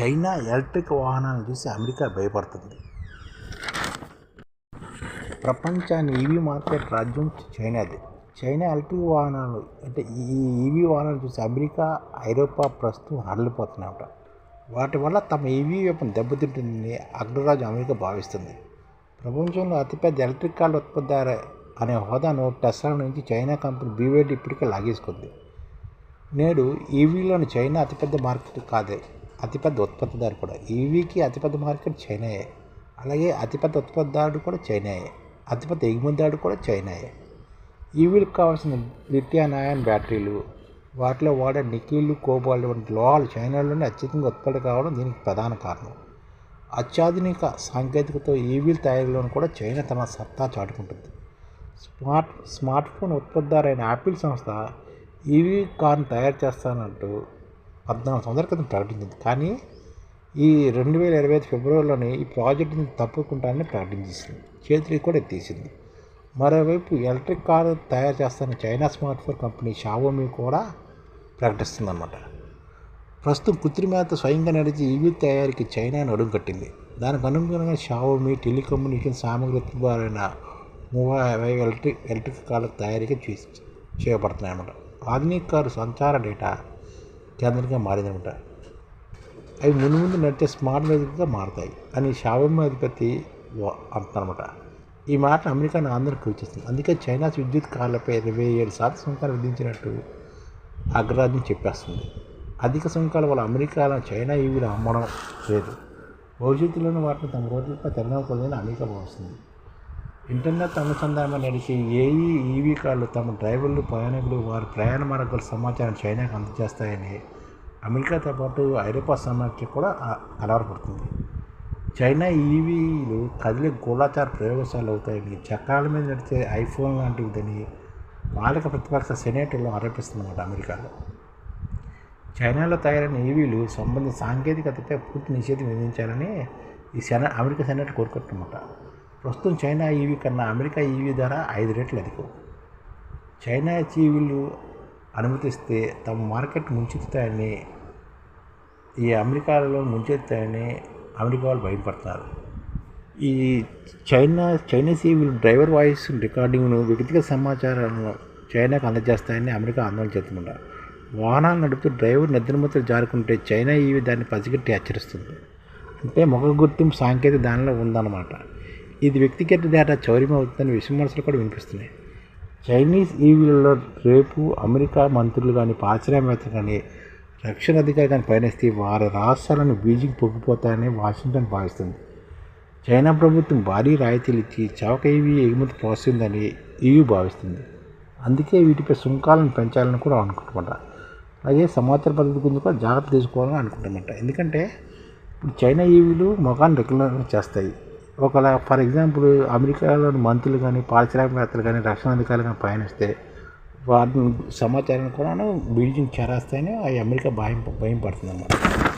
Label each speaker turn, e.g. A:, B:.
A: China electric వాహనాలను చూసి America భయపడుతుంది. ప్రపంచాన్ని ఈవీ మార్కెట్ రాజ్యం చైనాది. చైనా ఎలక్ట్రిక్ వాహనాలు అంటే ఈ ఈవీ వాహనాలు చూసి అమెరికా ఐరోపా ప్రస్తుతం హడలిపోతున్నాయట వాటి వల్ల తమ ఈవీ వైపును దెబ్బతింటుందని అగ్రరాజు అమెరికా భావిస్తుంది. ప్రపంచంలో అతిపెద్ద ఎలక్ట్రిక్ కార్లు ఉత్పత్తిదారు అనే హోదాను టెస్లా నుంచి చైనా కంపెనీ బీవేడి ఇప్పటికే లాగేసుకుంది. నేడు ఈవీలోని చైనా అతిపెద్ద మార్కెట్ కాదే. అతిపెద్ద ఉత్పత్తిదారు కూడా. ఈవీకి అతిపెద్ద మార్కెట్ చైనాయే. అలాగే అతిపెద్ద ఉత్పత్తిదారుడు కూడా చైనాయే. అతిపెద్ద ఎగుమతిదారుడు కూడా చైనాయే. ఈవీలకు కావాల్సిన లిథియం అయాన్ బ్యాటరీలు వాటిలో వాడే నిఖీలు కోబాల్ట్ వంటి లోహాలు చైనాలోనే అత్యధికంగా ఉత్పత్తి కావడం దీనికి ప్రధాన కారణం. అత్యాధునిక సాంకేతికతో ఈవీల తయారీలోనూ కూడా చైనా తన సత్తా చాటుకుంటుంది. స్మార్ట్ స్మార్ట్ ఫోన్ ఉత్పత్తిదారైన యాపిల్ సంస్థ ఈవీ కార్ను తయారు చేస్తానంటూ పద్నాలుగు సంవత్సరాల క్రితం ప్రకటించింది కానీ ఈ రెండు వేల ఇరవై ఐదు ఫిబ్రవరిలోనే ఈ ప్రాజెక్టుని తప్పుకుంటానని ప్రకటించేసింది చేతికి కూడా ఎత్తేసింది. మరోవైపు ఎలక్ట్రిక్ కారు తయారు చేస్తున్న China smart phone company Xiaomi కూడా ప్రకటిస్తుందన్నమాట. ప్రస్తుతం కృత్రిమేత స్వయంగా నడిచి ఈవీ తయారీకి చైనా నడుం కట్టింది. దానికి అనుగుణంగా షావోమి టెలికమ్యూనికేషన్ సామగ్రి ఉత్పత్తులైన మూవై ఎలక్ట్రిక్ ఎలక్ట్రిక్ కార్ల తయారీకి చేయబడుతున్నాయి అన్నమాట ఆధునిక కారు సంచార డేటా కేంద్రంగా మారిందనమాట అవి ముందు ముందు నడిచే స్మార్ట్ వేదికగా మారతాయి. అని షావమ్మ అధిపతి అంటున్నమాట ఈ మాట అమెరికాను ఆందోళనకు వచ్చేస్తుంది అందుకే చైనా విద్యుత్ కార్లపై ఇరవై ఏడు శాతం సుంకాలు విధించినట్టు అగ్రరాజ్యం చెప్పేస్తుంది. అధిక సుంకాల వల్ల అమెరికాలో చైనా ఈవీలు అమ్మడం లేదు. భవిష్యత్తులోని వాటిని తమ రోజులపై తెలంగాణ పొందని అమెరికా భావిస్తుంది. ఇంటర్నెట్ అనుసంధానం నడిచే ఏఈ ఈవీ కార్లు తమ డ్రైవర్లు ప్రయాణికులు వారి ప్రయాణ మార్గాల సమాచారం చైనాకు అందజేస్తాయని అమెరికాతో పాటు ఐరోపా సమాఖ్య కూడా అలవాటుపడుతుంది చైనా ఈవీలు కదిలే గోళాచార ప్రయోగశాలలు అవుతాయని చక్రాల మీద నడిచే ఐఫోన్ లాంటివిదని పాలక ప్రతిపక్ష సెనేటర్లు ఆరోపిస్తున్నమాట అమెరికాలో. చైనాలో తయారైన ఈవీలు సంబంధిత సాంకేతికతపై పూర్తి నిషేధం విధించాలని ఈ సెన అమెరికా సెనేట్ కోరుకుంటున్నమాట. ప్రస్తుతం చైనా ఈవీ కన్నా అమెరికా ఈవీ ధర ఐదు రెట్లు అధికం. చైనా ఈవీలు అనుమతిస్తే తమ మార్కెట్ ముంచెత్తుతాయని ఈ అమెరికాలో ముంచెత్తాయని అమెరికా వాళ్ళు భయపడతారు ఈ చైనా చైనీస్ ఈవీలు డ్రైవర్ వాయిస్ రికార్డింగ్ను వ్యక్తిగత సమాచారాలను చైనాకు అందజేస్తాయని అమెరికా ఆందోళన చెందుతున్నారు. వాహనాలు నడుపుతూ డ్రైవర్ నిద్రమతులు జారుకుంటే చైనా ఈవీ దాన్ని పసిగట్టి హెచ్చరిస్తుంది. అంటే ముఖ గుర్తింపు సాంకేతిక దానిలో ఉందన్నమాట. ఇది వ్యక్తిగత డేటా చౌర్యం అవుతుందని విమర్శలు కూడా వినిపిస్తున్నాయి. చైనీస్ ఈవీలలో రేపు అమెరికా మంత్రులు కానీ పారిశ్రామికవేత్తలు కానీ రక్షణ అధికారి కానీ పయనిస్తే వారి రాష్ట్రాలను బీజింగ్ పొగ్గిపోతాయని వాషింగ్టన్ భావిస్తుంది. చైనా ప్రభుత్వం భారీ రాయితీలు ఇచ్చి చవక ఈవీ ఎగుమతి పోస్తుందని ఈయూ భావిస్తుంది. అందుకే వీటిపై సుంకాలను పెంచాలని కూడా అనుకుంటున్నమాట అలాగే సమాచార పద్ధతి గురించి కూడా జాగ్రత్త తీసుకోవాలని అనుకుంటున్నమాట. ఎందుకంటే ఇప్పుడు చైనా ఈవీలు మొఖాన్ని రెగ్యులర్ చేస్తాయి ఒకవేళ ఫర్ ఎగ్జాంపుల్ అమెరికాలోని మంత్రులు కానీ పారిశ్రామికవేత్తలు కానీ రక్షణ అధికారులు కానీ పయనిస్తే వాటి సమాచారం కూడా బిల్డింగ్ చేరేస్తేనే అవి అమెరికా భయం భయం పడుతుంది అన్నమాట